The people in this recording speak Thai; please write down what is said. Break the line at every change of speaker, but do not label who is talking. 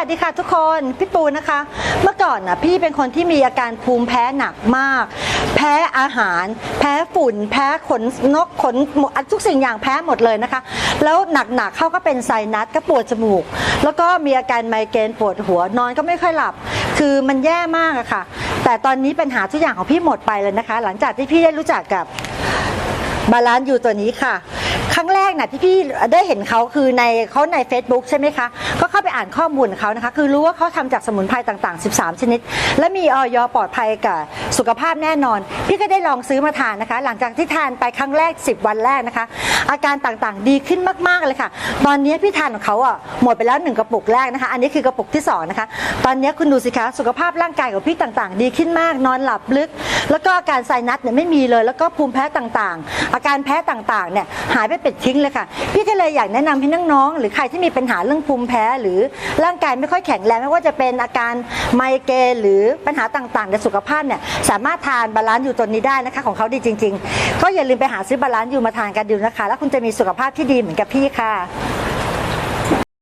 สวัสดีค่ะทุกคนพี่ปูนะคะ เมื่อก่อนนะพี่เป็นคนที่มีอาการภูมิแพ้หนักมาก แพ้อาหาร แพ้ฝุ่น แพ้ขนนกขนทุกสิ่งอย่างแพ้หมดเลยนะคะ แล้วหนักๆเข้าก็เป็นไซนัสก็ปวดจมูก แล้วก็มีอาการไมเกรนปวดหัวนอนก็ไม่ค่อยหลับ คือมันแย่มากอะค่ะ แต่ตอนนี้ปัญหาทุกอย่างของพี่หมดไปเลยนะคะ หลังจากที่พี่ได้รู้จักกับบาลานซ์อยู่ตัวนี้ค่ะ ครั้งแรกนะที่พี่ได้เห็นเขาคือในเขาใน Facebook ใช่ไหมคะ ก็ เข้าไปอ่านข้อมูลเขานะคะ คือรู้ว่าเขาทำจากสมุนไพรต่างๆ 13 ชนิด และมีออยปลอดภัยกับสุขภาพแน่นอน พี่ก็ได้ลองซื้อมาทานนะคะ หลังจากที่ทานไปครั้งแรก 10 วันแรกนะคะ อาการต่างๆดีขึ้นมากๆเลยค่ะ ตอนนี้พี่ทานของเขาอะหมดไปแล้วหนึ่งกระปุกแรกนะคะ อันนี้คือกระปุกที่สองนะคะ ตอนนี้คุณดูสิคะสุขภาพร่างกายของพี่ต่างๆ ดีขึ้นมาก นอนหลับลึก แล้วก็อาการไซนัสเนี่ยไม่มีเลย แล้วก็ภูมิแพ้ต่างๆ อาการแพ้ต่างๆเนี่ยหายไปเป็ดทิ้งเลยค่ะ พี่ก็เลยอยากแนะนำให้น้องๆหรือใครที่มีปัญหาเรื่องภูมิแพ้หรืรือร่างกายไม่ค่อยแข็งแรงไม่ว่าจะเป็นอาการไมเกรนหรือปัญหาต่างๆในสุขภาพเนี่ยสามารถทานบาลานซ์อยู่ตัวนี้ได้นะคะของเขาดีจริง ๆ ก็อย่าลืมไปหาซื้อบาลานซ์อยู่มาทานกันดูนะคะ แล้วคุณจะมีสุขภาพที่ดีเหมือนกับพี่ค่ะ